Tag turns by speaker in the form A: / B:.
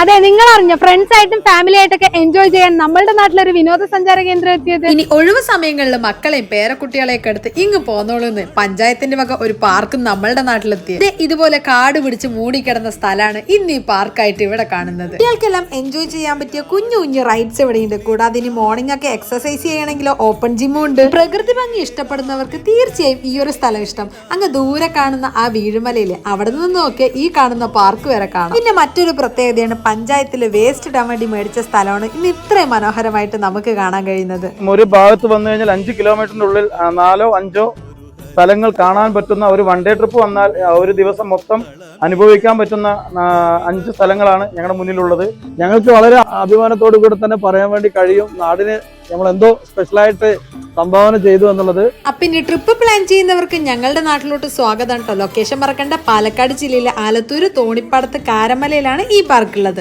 A: അതെ നിങ്ങൾ അറിഞ്ഞ ഫ്രണ്ട്സ് ആയിട്ടും ഫാമിലി ആയിട്ടൊക്കെ എൻജോയ് ചെയ്യാൻ നമ്മളുടെ നാട്ടിലൊരു വിനോദസഞ്ചാര കേന്ദ്രം എത്തിയത്?
B: ഇനി ഒഴിവ് സമയങ്ങളിൽ മക്കളെയും പേരക്കുട്ടികളെയൊക്കെ എടുത്ത് ഇങ്ങ് പോന്നോളൂന്ന് പഞ്ചായത്തിന്റെ വക ഒരു പാർക്ക് നമ്മളുടെ നാട്ടിലെത്തി ഇതുപോലെ കാട് പിടിച്ച് മൂടിക്കിടന്ന സ്ഥലമാണ് ഇന്ന് ഈ പാർക്കായിട്ട് ഇവിടെ കാണുന്നത്. കുട്ടികൾക്കെല്ലാം എൻജോയ് ചെയ്യാൻ പറ്റിയ കുഞ്ഞു കുഞ്ഞു റൈഡ്സ് ഇവിടെയുണ്ട് കൂടാതെ ഇനി മോർണിംഗ് ഒക്കെ എക്സസൈസ് ചെയ്യണമെങ്കിലോ ഓപ്പൺ ജിമ്മും ഉണ്ട്. പ്രകൃതി ഭംഗി ഇഷ്ടപ്പെടുന്നവർക്ക് തീർച്ചയായും ഈ ഒരു സ്ഥലം ഇഷ്ടം. അങ്ങ് ദൂരെ കാണുന്ന ആ വീഴുമലയിലെ അവിടെ നിന്ന് ഈ കാണുന്ന പാർക്ക് വരെ കാണാം. പിന്നെ മറ്റൊരു പ്രത്യേകതയാണ് പഞ്ചായത്തിലെ വേസ്റ്റ് ഇടാൻ മേടിച്ച സ്ഥലമാണ് ഇന്ന് ഇത്രയും മനോഹരമായിട്ട് നമുക്ക് കാണാൻ കഴിയുന്നത്.
C: ഒരു ഭാഗത്ത് വന്നു കഴിഞ്ഞാൽ അഞ്ച് കിലോമീറ്ററിന്റെ ഉള്ളിൽ നാലോ അഞ്ചോ സ്ഥലങ്ങൾ കാണാൻ പറ്റുന്ന ഒരു വൺ ഡേ ട്രിപ്പ് വന്നാൽ ഒരു ദിവസം മൊത്തം അനുഭവിക്കാൻ പറ്റുന്ന അഞ്ച് സ്ഥലങ്ങളാണ് ഞങ്ങളുടെ മുന്നിലുള്ളത്. ഞങ്ങൾക്ക് വളരെ അഭിമാനത്തോടു കൂടെ തന്നെ പറയാൻ വേണ്ടി കഴിയും. നാടിന് നമ്മൾ എന്തോ സ്പെഷ്യലായിട്ട് സംഭാവന ചെയ്തു എന്നുള്ളത്.
B: ഇനി ട്രിപ്പ് പ്ലാൻ ചെയ്യുന്നവർക്ക് ഞങ്ങളുടെ നാട്ടിലോട്ട് സ്വാഗതം കേട്ടോ. ലൊക്കേഷൻ മറക്കണ്ട. പാലക്കാട് ജില്ലയിലെ ആലത്തൂര് തോണിപ്പാടത്ത് കാരമലയിലാണ് ഈ പാർക്ക് ഉള്ളത്.